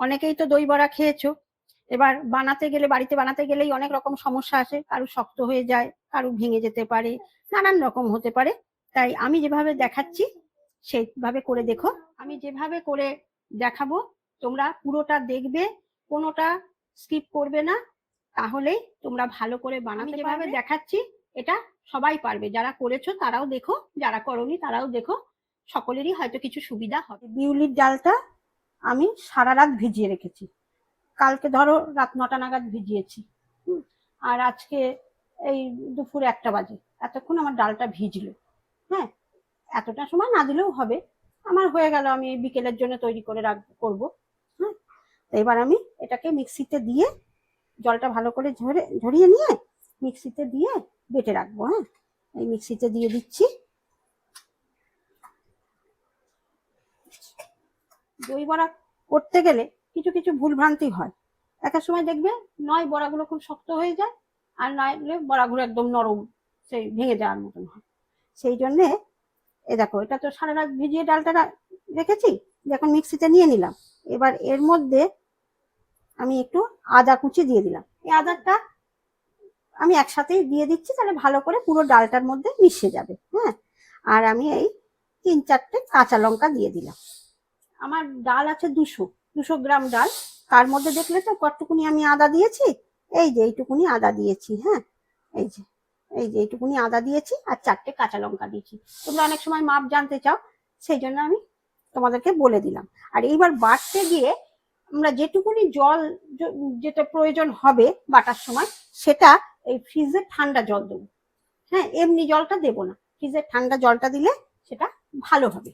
অনেকেই তো দই বড়া খেয়েছো। এবার বানাতে গেলে বাড়িতে বানাতে গেলেই অনেক রকম সমস্যা আসে। কারু শক্ত হয়ে যায় কারু ভেঙে যেতে পারে নানান রকম হতে পারে। তাই আমি যেভাবে দেখাচ্ছি সেইভাবে করে দেখো। আমি যেভাবে করে দেখাবো তোমরা পুরোটা দেখবে কোনোটা স্কিপ করবে না। তাহলেই তোমরা ভালো করে বানাতে যেভাবে দেখাচ্ছি এটা সবাই পারবে। যারা করেছ তারাও দেখো। যারা করনি তারাও দেখো। সকলেরই হয়তো কিছু সুবিধা হবে। বিউলির ডালটা আমি সারা রাত ভিজিয়ে রেখেছি। কালকে ধরো রাত নটা নাগাদ ভিজিয়েছি। আর আজকে এই দুপুর একটা বাজে। এতক্ষণ আমার ডালটা ভিজলো। হ্যাঁ এতটা সময় না দিলেও হবে। আমার হয়ে গেল, আমি বিকেলের জন্য তৈরি করে রাখ, করব। হ্যাঁ এবার আমি এটাকে মিক্সিতে দিয়ে জলটা ভালো করে ঝরে, ঝরিয়ে নিয়ে মিক্সিতে দিয়ে বেটে রাখব। হ্যাঁ এই মিক্সিতে দিয়ে দিচ্ছি। দই বড়া করতে গেলে কিছু কিছু ভুল ভ্রান্তি হয়। একটা সময় দেখবে নয় বড়াগুলো খুব শক্ত হয়ে যায় আর নইলে বড়াগুলো একদম নরম সেই ভেঙে যাওয়ার মতন হয়। সেই জন্যে এ দেখো, এটা তো সারা রাত ভিজিয়ে ডালটা রেখেছি এখন মিক্সিতে নিয়ে নিলাম। এবার এর মধ্যে আমি একটু আদা কুচি দিয়ে দিলাম। এই আদাটা আমি একসাথেই দিয়ে দিচ্ছি তাহলে ভালো করে পুরো ডালটার মধ্যে মিশে যাবে হ্যাঁ? আর আমি এই তিন চারটে কাঁচা লঙ্কা দিয়ে দিলাম। আমার ডাল আছে দুশো দুশো গ্রাম ডাল। তার মধ্যে দেখলে তো কতটুকুনি আমি আদা দিয়েছি? এই যে এইটুকুনি আদা দিয়েছি হ্যাঁ? এই যে এই যে এইটুকুনি আদা দিয়েছি আর চারটে কাঁচা লঙ্কা দিয়েছি। তোমরা অনেক সময় মাপ জানতে চাও, সেই জন্য আমি তোমাদেরকে বলে দিলাম। আর এইবার বাটতে গিয়ে আমরা যেটুকুনি জল যেটা প্রয়োজন হবে বাটার সময়, সেটা এই ফ্রিজে ঠান্ডা জল দেবো। হ্যাঁ এমনি জলটা দেবো না। ফ্রিজে ঠান্ডা জলটা দিলে সেটা ভালো হবে।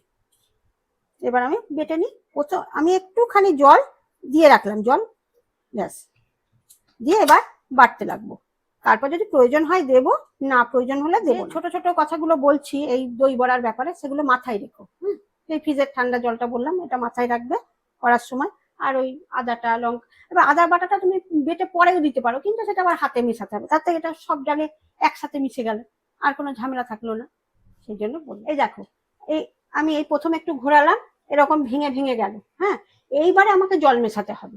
এবার আমি বেটে নিই। প্রথম আমি একটুখানি জল দিয়ে রাখলাম, জল। ব্যাস। দিয়ে এবার বাটতে লাগবো। তারপর যদি প্রয়োজন হয় দেবো, না প্রয়োজন হলে দেবো। ছোট ছোট কথাগুলো বলছি, এই দই বড়ার ব্যাপারে, সেগুলো মাথায় রেখো। হুম? এই ফ্রিজের ঠান্ডা জলটা বললাম, এটা মাথায় রাখবে করার সময়। আর ওই আদাটা লঙ্কা এবার আদা বাটাটা তুমি বেটে পরেও দিতে পারো, কিন্তু সেটা আবার হাতে মেশাতে হবে। থেকে এটা সব জায়গায় একসাথে মিশে গেল, আর কোনো ঝামেলা থাকল না। সেই জন্য বলি এই দেখো, এই আমি এই প্রথম একটু ঘোরালাম এরকম ভেঙে ভেঙে গেল হ্যাঁ? এইবারে আমাকে জল মেশাতে হবে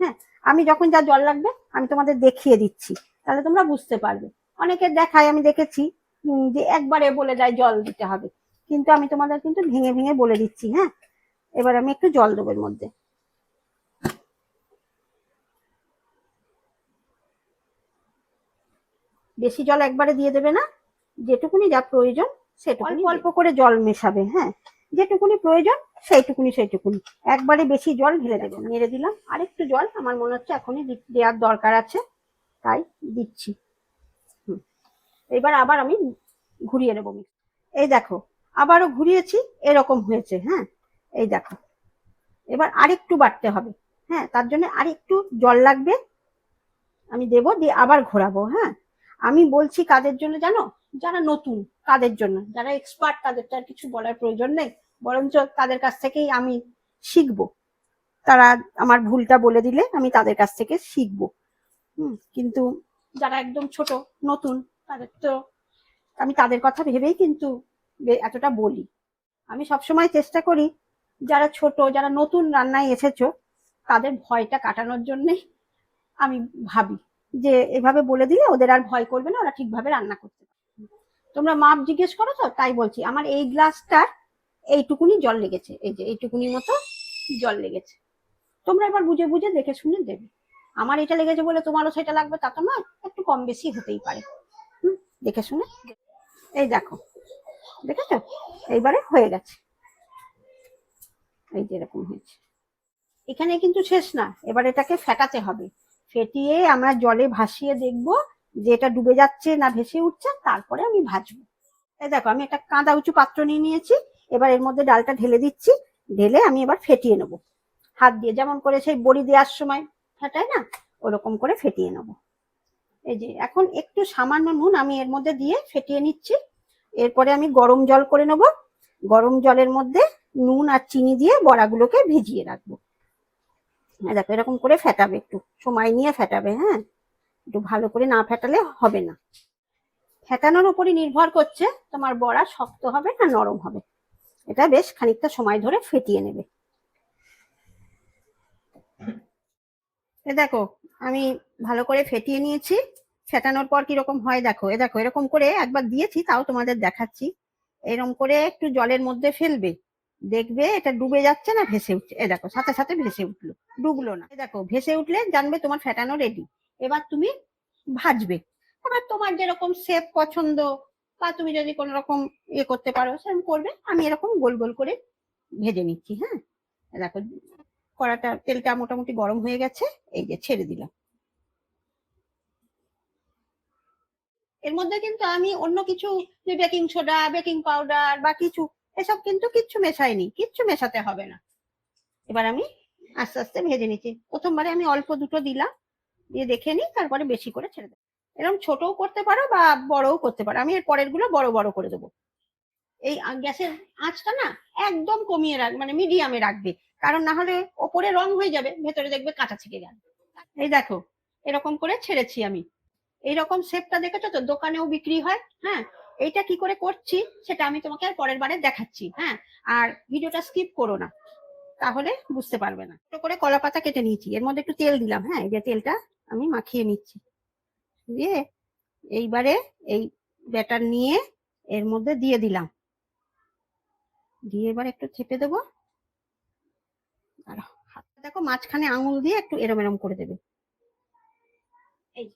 হ্যাঁ? আমি যখন যা জল লাগবে আমি তোমাদের দেখিয়ে দিচ্ছি তাহলে তোমরা বুঝতে পারবে। অনেকে দেখায় আমি দেখেছি যে একবারে বলে দেয় জল দিতে হবে কিন্তু আমি তোমাদের কিন্তু ভেঙে ভেঙে বলে দিচ্ছি হ্যাঁ? এবার আমি একটু জল দেবো এর মধ্যে। বেশি জল একবারে দিয়ে দেবে না যেটুকুনি যা প্রয়োজন সেটুকুনি অল্প অল্প করে জল মেশাবে হ্যাঁ? যেটুকুনি প্রয়োজন, সেইটুকুনি সেইটুকুনি। একবারে বেশি জল ঢেলে দেবে মেরে দিলাম। আরেকটু জল, আমার মনে হচ্ছে এখনই দেওয়ার দরকার আছে, তাই দিচ্ছি। এবার আবার আমি ঘুরিয়ে নেব। এই দেখো, আবারও ঘুরিয়েছি, এরকম হয়েছে হ্যাঁ? এই দেখো। এবার আরেকটু বাড়তে হবে হ্যাঁ? তার জন্য আরেকটু জল লাগবে। আমি দেবো, দিয়ে আবার ঘোরাবো হ্যাঁ? আমি বলছি কাদের জন্য জানো? যারা নতুন তাদের জন্য, যারা এক্সপার্ট তাদের তো আর কিছু বলার প্রয়োজন নেই, বরঞ্চ তাদের কাছ থেকেই আমি শিখব। তারা আমার ভুলটা বলে দিলে আমি তাদের কাছ থেকে শিখব। হুম, কিন্তু যারা একদম ছোট, নতুন, তাদের তো আমি তাদের কথা ভেবেই কিন্তু এতটা বলি। আমি সবসময় চেষ্টা করি, যারা ছোট, যারা নতুন রান্নায় এসেছ, তাদের ভয়টা কাটানোর জন্যে আমি ভাবি যে এভাবে বলে দিলে ওদের আর ভয় করবে না, ওরা ঠিকভাবে রান্না করতে তোমরা মাপ জিজ্ঞেস করো তো তাই বলছি। আমার এই গ্লাসটার এইটুকুনি জল লেগেছে এই যে এইটুকুনি মতো জল লেগেছে। তোমরা এবার বুঝে বুঝে দেখে শুনে দেবে। আমার এটা লেগেছে বলে তোমারও সেটা লাগবে তা তো নয় একটু কম বেশি হতেই পারে। হুম, দেখে শুনে। এই দেখো দেখেছ? এইবারে হয়ে গেছে। এই যে এরকম হয়েছে। এখানে কিন্তু শেষ না এবার এটাকে ফেটাতে হবে। ফেটিয়ে আমরা জলে ভাসিয়ে দেখব যে এটা ডুবে যাচ্ছে না ভেসে উঠছে, তারপরে আমি ভাজবো। এই দেখো, আমি একটা কাঁদা উঁচু পাত্র নিয়ে নিয়েছি, এবার এর মধ্যে ডালটা ঢেলে দিচ্ছি, ঢেলে আমি এবার ফেটিয়ে নেব। হাত দিয়ে যেমন করে সেই বড়ি দেওয়ার সময়, ফেটায় না? ওরকম করে ফেটিয়ে নেব। এই যে, এখন একটু সামান্য নুন আমি এর মধ্যে দিয়ে ফেটিয়ে নিচ্ছি। এরপরে আমি গরম জল করে নেব। গরম জলের মধ্যে নুন আর চিনি দিয়ে বড়াগুলোকে ভিজিয়ে রাখব। দেখো, এরকম করে ফেটাবে একটু। সময় নিয়ে ফেটাবে হ্যাঁ? একটু ভালো করে না ফেটালে হবে না। ফেটানোর উপরই নির্ভর করছে তোমার বড়া শক্ত হবে না নরম হবে। এটা বেশ খানিকটা সময় ধরে ফেটিয়ে নেবে। এ দেখো, আমি ভালো করে ফেটিয়ে নিয়েছি। ফেটানোর পর কীরকম হয় দেখো, এ দেখো, এরকম করে একবার দিয়েছি, তাও তোমাদের দেখাচ্ছি। এরকম করে একটু জলের মধ্যে ফেলবে। দেখবে এটা ডুবে যাচ্ছে না, ভেসে উঠছে। এ দেখো, সাথে সাথে ভেসে উঠল। ডুবলো না। দেখো, ভেসে উঠলে জানবে তোমার ফেটানো রেডি এবার তুমি ভাজবে। এবার তোমার যেরকম শেপ পছন্দ বা তুমি যদি কোনো রকম ইয়ে করতে পারো, সেরকম করবে। আমি এরকম গোল গোল করে ভেজে নিচ্ছি হ্যাঁ? দেখো, কড়াটা, তেলটা মোটামুটি গরম হয়ে গেছে, এই যে ছেড়ে দিলাম। এর মধ্যে কিন্তু আমি অন্য কিছু, যে বেকিং সোডা, বেকিং পাউডার বা কিছু, এসব কিন্তু কিচ্ছু মেশাইনি, কিচ্ছু মেশাতে হবে না। এবার আমি আস্তে আস্তে ভেজে নিচ্ছি। প্রথমবারে আমি অল্প দুটো দিলাম দিয়ে দেখে নিই, তারপরে বেশি করে ছেড়ে দেবো। এরকম ছোটও করতে পারো বা বড়ও করতে পারো। আমি এর পরেরগুলো বড় বড় করে দেবো। এই গ্যাসের আঁচটা না একদম কমিয়ে রাখ মানে মিডিয়ামে রাখবে। কারণ না হলে ওপরে রং হয়ে যাবে, ভেতরে দেখবে কাঁচা থেকে গেল। এই দেখো, এরকম করে ছেড়েছি আমি। এইরকম শেপটা দেখেছ তো? দোকানেও বিক্রি হয় হ্যাঁ? এইটা কি করে করছি সেটা আমি তোমাকে আর পরের বারে দেখাচ্ছি হ্যাঁ? আর ভিডিওটা স্কিপ করো না, তাহলে বুঝতে পারবে না। করে কলা পাতা কেটে নিয়েছি। এর মধ্যে একটু তেল দিলাম হ্যাঁ? এই যে তেলটা আমি মাখিয়ে নিচ্ছি। দিয়ে এইবারে এই ব্যাটার নিয়ে এর মধ্যে দিয়ে দিলাম। দিয়ে এবার একটু চেপে দেবো। আর হাতটা দেখো মাঝখানে আঙুল দিয়ে একটু এরম এরম করে দেবে। এই।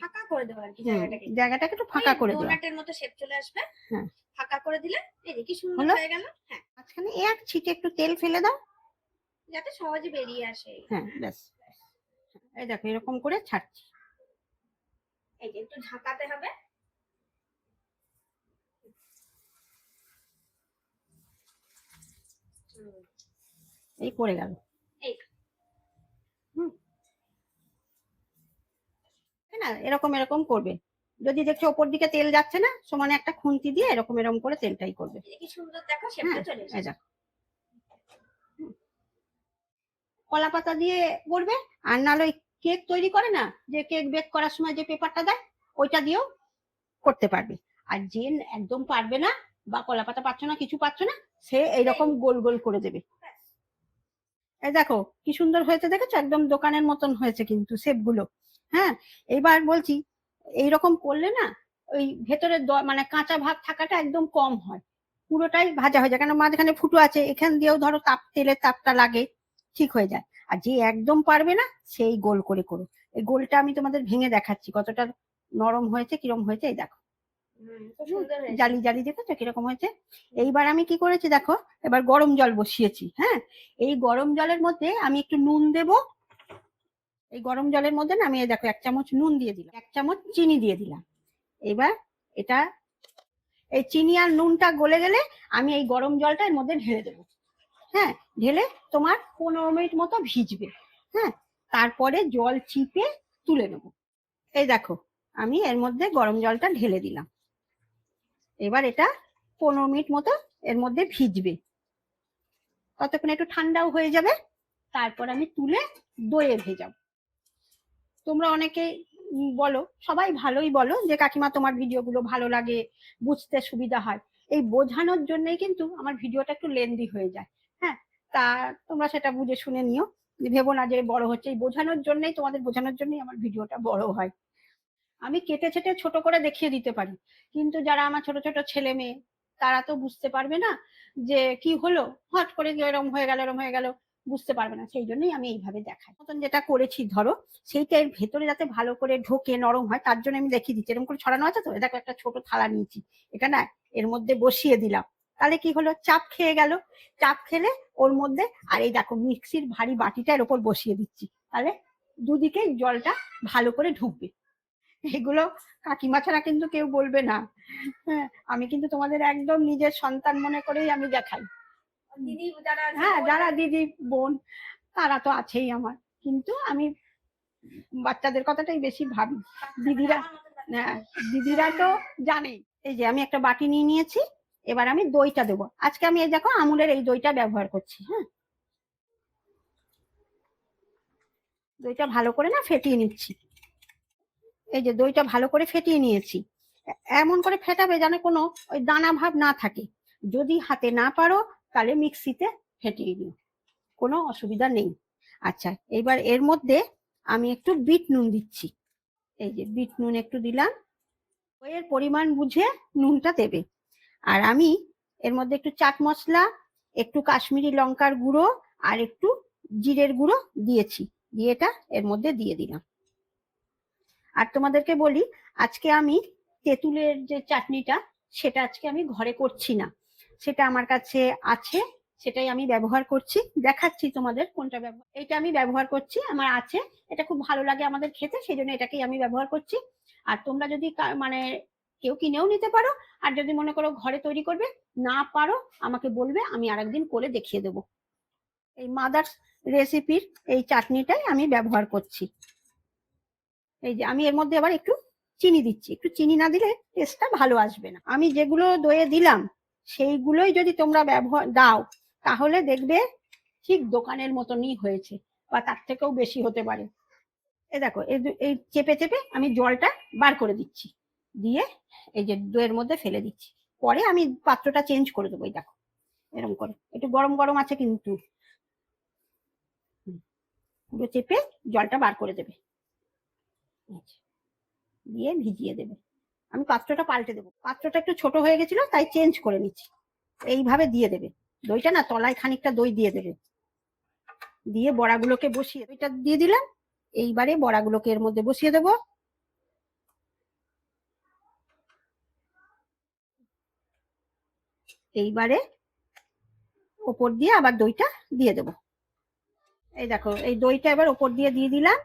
ফাঁকা করে দেবো আর কি জায়গাটাকে। জায়গাটাকে একটু ফাঁকা করে দেওয়া ডোনাটের মতো শেপ চলে আসবে। হ্যাঁ। ফাঁকা করে দিলে এই যে কি সুন্দর হয়ে গেল। হ্যাঁ। মাঝখানে এক ছিটে একটু তেল ফেলে দাও। যাতে সহজে বেরিয়ে আসে। হ্যাঁ ব্যাস এই দেখো এরকম করে ছাড়ছি। এই যে একটু ঝাঁকাতে হবে। এই করে গেল। এই। না এরকম এরকম করবে। যদি দেখছ ওপর দিকে তেল যাচ্ছে না সমানে একটা খুন্তি দিয়ে এরকম এরকম করে তেলটাই করবে। এই কি সুন্দর দেখো শেপটা হ্যাঁ, চলে এসেছে। কলা পাতা দিয়ে করবে আর নাহলে ওই কেক তৈরি করে না যে কেক বেক করার সময় যে পেপারটা দেয় ওইটা দিয়েও করতে পারবে। আর যে একদম পারবে না বা কলা পাতা পাচ্ছ না কিছু পাচ্ছ না সে এইরকম গোল গোল করে দেবে। এই দেখো কি সুন্দর হয়েছে দেখেছ? একদম দোকানের মতন হয়েছে কিন্তু শেপগুলো। হ্যাঁ এবার বলছি এইরকম করলে না ওই ভেতরে মানে কাঁচা ভাব থাকাটা একদম কম হয়। পুরোটাই ভাজা হয়ে যায়। কেন মাঝখানে ফুটো আছে এখান দিয়েও ধরো তাপ তেলের তাপটা লাগে ঠিক হয়ে যায়। আর যে একদম পারবে না সেই গোল করে করো এই গোলটা আমি তোমাদের ভেঙে দেখাচ্ছি কতটা নরম হয়েছে কিরম হয়েছে এই দেখো। জালি জালি দেখেছ কীরকম হয়েছে? এইবার আমি কি করেছি দেখো এবার গরম জল বসিয়েছি হ্যাঁ? এই গরম জলের মধ্যে আমি একটু নুন দেব এই গরম জলের মধ্যে না আমি দেখো এক চামচ নুন দিয়ে দিলাম, এক চামচ চিনি দিয়ে দিলাম। এবার এটা, এই চিনি আর নুনটা গলে গেলে আমি এই গরম জলটা এর মধ্যে ঢেলে দেবো। হ্যাঁ ঢেলে তোমার পনেরো মিনিট মতো ভিজবে। হ্যাঁ তারপরে জল চিপে তুলে নেব। এই দেখো, আমি এর মধ্যে গরম জলটা ঢেলে দিলাম। এবার এটা পনেরো মিনিট মতো এর মধ্যে ভিজবে। ততক্ষণ একটু ঠান্ডাও হয়ে যাবে, তারপর আমি তুলে দইয়ে ভেজাবো। তোমরা অনেকে বলো, সবাই ভালোই বলো যে, কাকিমা, তোমার ভিডিওগুলো ভালো লাগে, বুঝতে সুবিধা হয়। এই বোঝানোর জন্যই কিন্তু আমার ভিডিওটা একটু লেন্দি হয়ে যায়। হ্যাঁ তা তোমরা সেটা বুঝে শুনে নিও। ভেবো না যে বড় হচ্ছে। এই বোঝানোর জন্যই, তোমাদের বোঝানোর জন্যই আমার ভিডিওটা বড় হয়। আমি কেটে ছেটে ছোট করে দেখিয়ে দিতে পারি। কিন্তু যারা আমার ছোট ছোট ছেলে মেয়ে, তারা তো বুঝতে পারবে না যে, কি হলো? হট করে এরম হয়ে গেল, এরম হয়ে গেল। বুঝতে পারবে না, সেই জন্যই আমি এইভাবে দেখাই। মতন যেটা করেছি, ধরো, সেইটা এর ভেতরে যাতে ভালো করে ঢোকে, নরম হয়, তার জন্য আমি দেখিয়ে দিচ্ছি। এরকম করে ছড়ানো আছে তো? দেখো, একটা ছোট থালা নিয়েছি। এটা না, এর মধ্যে বসিয়ে দিলাম। তাহলে কি হলো? চাপ খেয়ে গেল। চাপ খেলে ওর মধ্যে, আর এই দেখো, মিক্সির ভারী বাটিটা এর ওপর বসিয়ে দিচ্ছি। তাহলে দুদিকে জলটা ভালো করে ঢুকবে। এগুলো কাকিমা ছাড়া কিন্তু কেউ বলবে না। হ্যাঁ আমি কিন্তু তোমাদের একদম নিজের সন্তান মনে করেই আমি দেখাই। দিদি যারা হ্যাঁ যারা দিদি বোন তারা তো আছেই আমার। কিন্তু আমি বাচ্চাদের কথাটাই বেশি ভাবি। দিদিরা। হ্যাঁ দিদিরা তো জানেই। এই যে আমি একটা বাটি নিয়ে নিয়েছি এবার আমি দইটা দেবো। আজকে আমি এই দেখো আমুলের এই দইটা ব্যবহার করছি হ্যাঁ। দইটা ভালো করে না ফেটিয়ে নিচ্ছি। এই যে দইটা ভালো করে ফেটিয়ে নিয়েছি। এমন করে ফেটাবে যেন কোনো ওই দানা ভাব না থাকে। যদি হাতে না পারো তাহলে মিক্সিতে ফেটিয়ে নিও কোনো অসুবিধা নেই। আচ্ছা এবার এর মধ্যে আমি একটু বিট নুন দিচ্ছি। এই যে বিট নুন একটু দিলাম। এর পরিমাণ বুঝে নুনটা দেবে। আর আমি এর মধ্যে একটু চাট মশলা, একটু কাশ্মীরি লঙ্কার গুঁড়ো আর একটু জিরের গুঁড়ো দিয়েছি। দিয়ে এটা এর মধ্যে দিয়ে দিলাম। আর তোমাদেরকে বলি, আজকে আমি তেঁতুলের যে চাটনিটা, সেটা আজকে আমি ঘরে করছি না। সেটা আমার কাছে আছে, সেটাই আমি ব্যবহার করছি। দেখাচ্ছি তোমাদের কোনটা ব্যবহার, এটা আমি ব্যবহার করছি, আমার আছে, এটা খুব ভালো লাগে আমাদের খেতে সেই জন্য এটাকেই আমি ব্যবহার করছি। আর তোমরা যদি মানে কেউ কিনেও নিতে পারো, আর যদি মনে করো ঘরে তৈরি করবে, না পারো, আমাকে বলবে, আমি আরেকদিন করে দেখিয়ে দেবো। এই মাদার্স রেসিপির এই চাটনিটাই আমি ব্যবহার করছি। এই যে আমি এর মধ্যে আবার একটু চিনি দিচ্ছি, একটু চিনি না দিলে টেস্টটা ভালো আসবে না। আমি যেগুলো দইয়ে দিলাম সেইগুলোই যদি তোমরা ব্যবহার, দাও, তাহলে দেখবে ঠিক দোকানের মতনই হয়েছে বা তার থেকেও বেশি হতে পারে। এ দেখো, এই চেপে চেপে আমি জলটা বার করে দিচ্ছি। দিয়ে এই যে দইয়ের মধ্যে ফেলে দিচ্ছি। পরে আমি পাত্রটা চেঞ্জ করে দেবো, এই দেখো এরকম করে। একটু গরম গরম আছে কিন্তু। পুরো চেপে জলটা বার করে দেবে। দিয়ে ভিজিয়ে দেবে। আমি পাত্রটা পাল্টে দেবো। পাত্রটা একটু ছোট হয়ে গেছিল, তাই চেঞ্জ করে নিচ্ছি। এইভাবে দিয়ে দেবে। দইটা না তলায় খানিকটা দই দিয়ে দেবে। দিয়ে বড়াগুলোকে বসিয়ে দইটা দিয়ে দিলাম। এইবারে বড়াগুলোকে এর মধ্যে বসিয়ে দেবো। এইবারে ওপর দিয়ে আবার দইটা দিয়ে দেবো। এই দেখো, এই দইটা এবার ওপর দিয়ে দিয়ে দিলাম।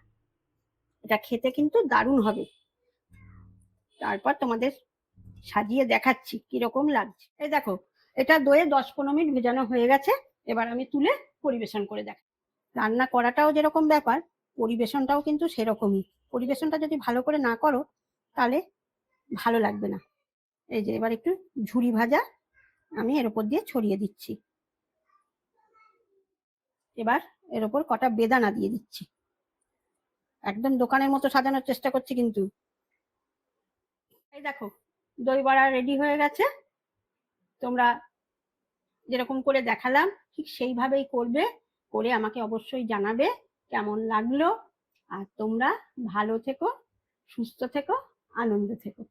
এটা খেতে কিন্তু দারুণ হবে। তারপর তোমাদের সাজিয়ে দেখাচ্ছি, কীরকম লাগছে। এই দেখো, এটা দইয়ে দশ পনেরো মিনিট ভেজানো হয়ে গেছে, এবার আমি তুলে পরিবেশন করে দেখ। রান্না করাটাও যেরকম ব্যাপার, পরিবেশনটাও কিন্তু সেরকমই। পরিবেশনটা যদি ভালো করে না করো, তাহলে ভালো লাগবে না। এই যে, এবার একটু ঝুরি ভাজা আমি এর উপর দিয়ে ছড়িয়ে দিচ্ছি। এবার এর উপর কটা বেদানা দিয়ে দিচ্ছি। একদম দোকানের মতো সাজানোর চেষ্টা করছি কিন্তু। এই দেখো, দই বড়া রেডি হয়ে গেছে। তোমরা যেরকম করে দেখালাম, ঠিক সেইভাবেই করবে, করে আমাকে অবশ্যই জানাবে কেমন লাগল। আর তোমরা ভালো থেকো, সুস্থ থেকো, আনন্দ থেকো।